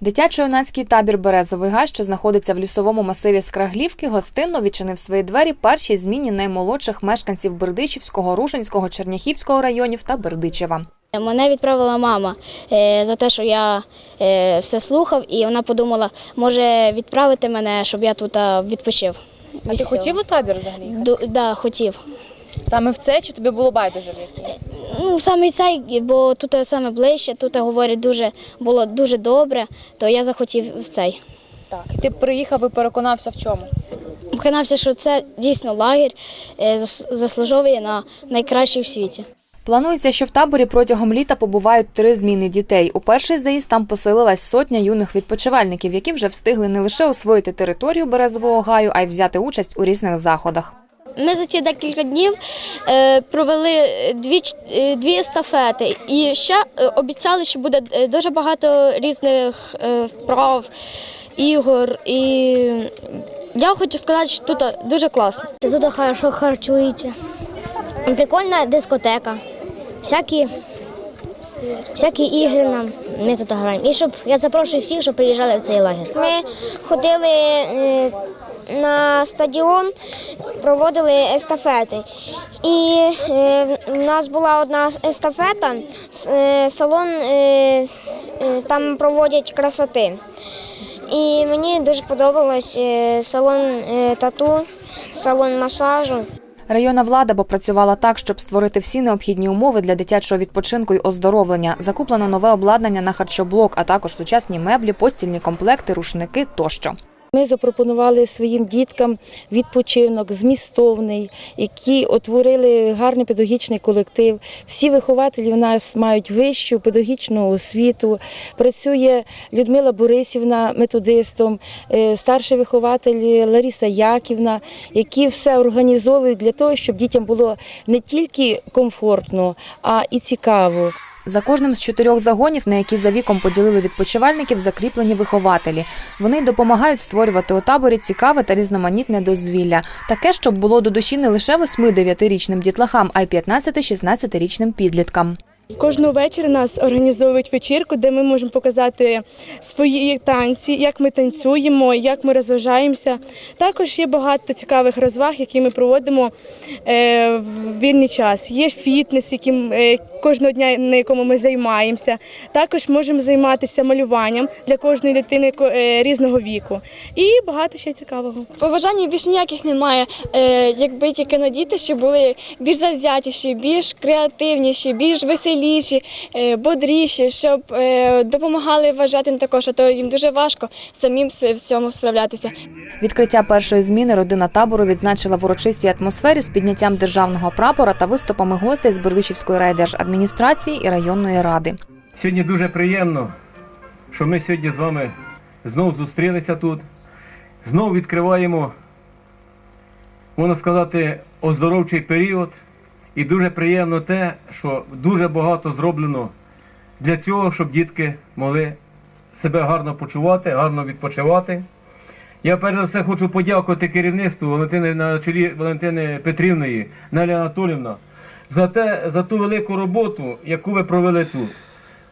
Дитячо-юнацький табір Березовий гай, що знаходиться в лісовому масиві Скраглівки, гостинно відчинив свої двері першій зміні наймолодших мешканців Бердичівського, Рушинського, Черняхівського районів та Бердичева. Мене відправила мама е, за те, що я е, все слухав, і вона подумала, може відправити мене, щоб я тут відпочив. А ти хотів у табір взагалі? Да, хотів. Саме в це чи тобі було байдуже в який? Ну, саме цей, бо тут саме ближче, тут говорять дуже було дуже добре, то я захотів в цей. Так. І ти приїхав і переконався в чому? Вконався, що це дійсно лагерь е, зас- заслуговує на найкращий в світі. Планується, що в таборі протягом літа побувають три зміни дітей. У перший заїзд там поселилась сотня юних відпочивальників, які вже встигли не лише освоїти територію Березового гаю, а й взяти участь у різних заходах. Ми за ці декілька днів е, провели дві, е, дві естафети і ще е, обіцяли, що буде дуже багато різних вправ, ігор. І я хочу сказати, що тут дуже класно. Тут хорошо харчується. Прикольна дискотека. Всякі, всякі ігри нам ми тут граємо. І щоб я запрошую всіх, щоб приїжджали в цей лагерь. Ми ходили на стадіон, проводили естафети. І е, в нас була одна естафета, е, салон е, там проводять красоти. І мені дуже подобалось салон тату, салон масажу. Районна влада попрацювала так, щоб створити всі необхідні умови для дитячого відпочинку й оздоровлення. Закуплено нове обладнання на харчоблок, а також сучасні меблі, постільні комплекти, рушники тощо. Ми запропонували своїм діткам відпочинок змістовний, які утворили гарний педагогічний колектив. Всі вихователі в нас мають вищу педагогічну освіту. Працює Людмила Борисівна методистом, е, старший вихователь Лариса Яківна, які все організовують для того, щоб дітям було не тільки комфортно, а і цікаво. За кожним з чотирьох загонів, на які за віком поділили відпочивальників, закріплені вихователі. Вони допомагають створювати у таборі цікаве та різноманітне дозвілля, таке, щоб було до душі не лише 8-9-річним дітлахам, а й 15-16-річним підліткам. Кожного вечора нас організовують вечірку, де ми можемо показати свої танці, як ми танцюємо, як ми розважаємося. Також є багато цікавих розваг, які ми проводимо е, в вільний час. Є фітнес, яким е, кожного дня на якому ми займаємося. Також можемо займатися малюванням для кожної дитини е, різного віку. І багато ще цікавого. Побажань більш ніяких немає. Е, якби тільки на діти, щоб були більш завзятіші, більш креативніші, більш веселіші, е, бодріші, щоб допомагали вважати також, а то їм дуже важко самим в цьому справлятися. Відкриття першої зміни родина табору відзначила в урочистій атмосфері з підняттям державного прапора та виступами гостей з Бердичівської райдержадміністрації і районної ради. Сьогодні дуже приємно, що ми сьогодні з вами знову зустрілися тут. Знову відкриваємо, можна сказати, оздоровчий період. І дуже приємно те, що дуже багато зроблено для цього, щоб дітки могли себе гарно почувати, гарно відпочивати. Я перш за все хочу подякувати керівництву Валентини на чолі Валентини Петрівної, Нелі Анатолівна, за те, за ту велику роботу, яку ви провели тут.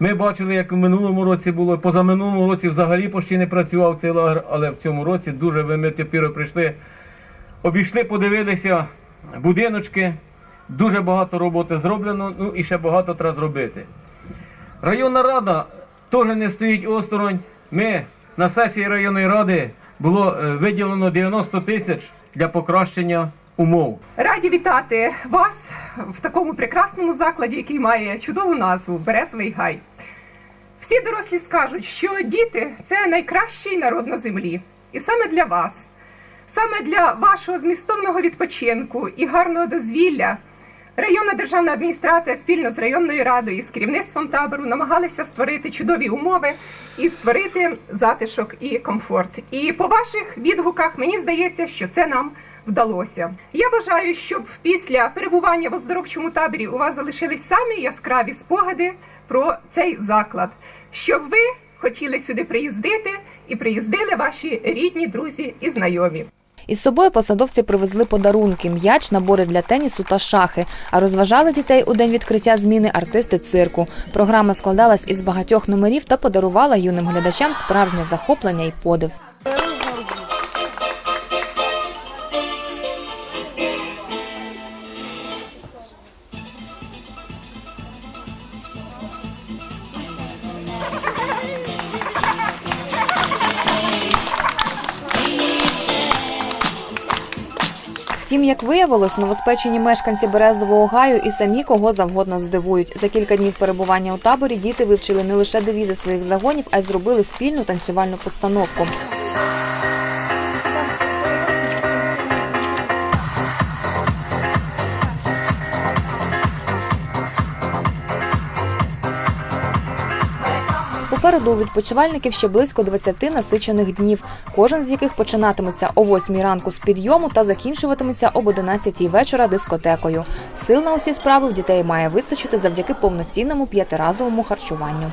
Ми бачили, як в минулому році було, позаминулому році взагалі почти не працював цей лагер, але в цьому році дуже ви ми тепер прийшли, обійшли, подивилися будиночки, дуже багато роботи зроблено, ну і ще багато треба зробити. Районна рада теж не стоїть осторонь. Ми на сесії районної ради було е, виділено 90 тисяч для покращення умов. Раді вітати вас в такому прекрасному закладі, який має чудову назву Березовий гай. Всі дорослі скажуть, що діти це найкращий народ на землі. І саме для вас, саме для вашого змістовного відпочинку і гарного дозвілля. Районна державна адміністрація спільно з районною радою і з керівництвом табору намагалися створити чудові умови і створити затишок і комфорт. І по ваших відгуках мені здається, що це нам вдалося. Я бажаю, щоб після перебування в оздоровчому таборі у вас залишились самі яскраві спогади про цей заклад, щоб ви хотіли сюди приїздити і приїздили ваші рідні, друзі і знайомі. Із собою посадовці привезли подарунки, м'яч, набори для тенісу та шахи. А розважали дітей у день відкриття зміни артисти цирку. Програма складалась із багатьох номерів та подарувала юним глядачам справжнє захоплення і подив. Втім, як виявилось, новоспечені мешканці Березового гаю і самі кого завгодно здивують. За кілька днів перебування у таборі діти вивчили не лише девізи своїх загонів, а й зробили спільну танцювальну постановку. Попереду у відпочивальників ще близько 20 насичених днів, кожен з яких починатиметься о 8 ранку з підйому та закінчуватиметься об 11 вечора дискотекою. Сил на усі справи в дітей має вистачити завдяки повноцінному п'ятиразовому харчуванню.